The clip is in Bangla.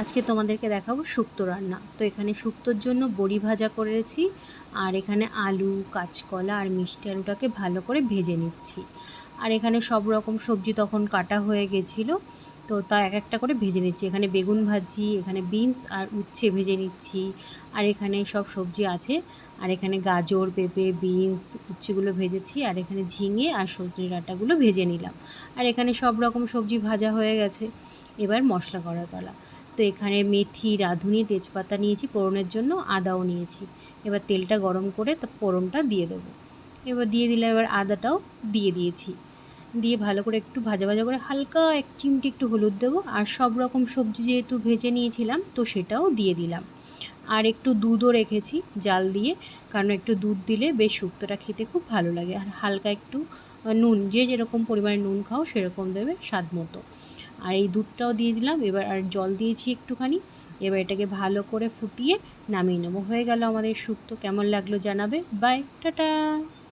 আজকে তোমাদেরকে দেখাবো শুক্তো রান্না। তো এখানে শুক্তোর জন্য বড়ি ভাজা করেছি, আর এখানে আলু, কাঁচকলা আর মিষ্টি আলুটাকে ভালো করে ভেজে নিচ্ছি। আর এখানে সব রকম সবজি তখন কাটা হয়ে গেছিল, তো তা এক একটা করে ভেজে নিচ্ছি। এখানে বেগুন ভাজি, এখানে বিনস আর উচ্ছে ভেজে নিচ্ছি, আর এখানে সব সবজি আছে। আর এখানে গাজর, পেঁপে, বিনস, উচ্ছেগুলো ভেজেছি, আর এখানে ঝিঙে আর সজনে ডাঁটাগুলো ভেজে নিলাম। আর এখানে সব রকম সবজি ভাজা হয়ে গেছে। এবার মশলা করার পালা। তো এখানে মেথি, রাঁধুনি, তেজপাতা নিয়েছি, ফোড়নের জন্য আদাও নিয়েছি। এবার তেলটা গরম করে তা ফোড়নটা দিয়ে দেবো। এবার দিয়ে দিলাম এবার আদাটাও দিয়ে দিয়েছি। দিয়ে ভালো করে একটু ভাজা ভাজা করে হালকা এক চিমটি একটু হলুদ দেবো আর সব রকম সবজি যেহেতু ভেজে নিয়েছিলাম তো সেটাও দিয়ে দিলাম। আর একটু দুধও রেখেছি জাল দিয়ে, কারণ একটু দুধ দিলে বেশ শুক্তোটা খেতে খুব ভালো লাগে। আর হালকা একটু নুন, যে যেরকম পরিমাণে নুন খাও, সেরকম দেবে স্বাদ মতো। আর এই দুধটাও দিয়ে দিলাম, এবার আর জল দিয়েছি একটুখানি। এবার এটাকে ভালো করে ফুটিয়ে নামিয়ে নেব। হয়ে গেল আমাদের শুক্তো। কেমন লাগল জানাবে? Bye tata!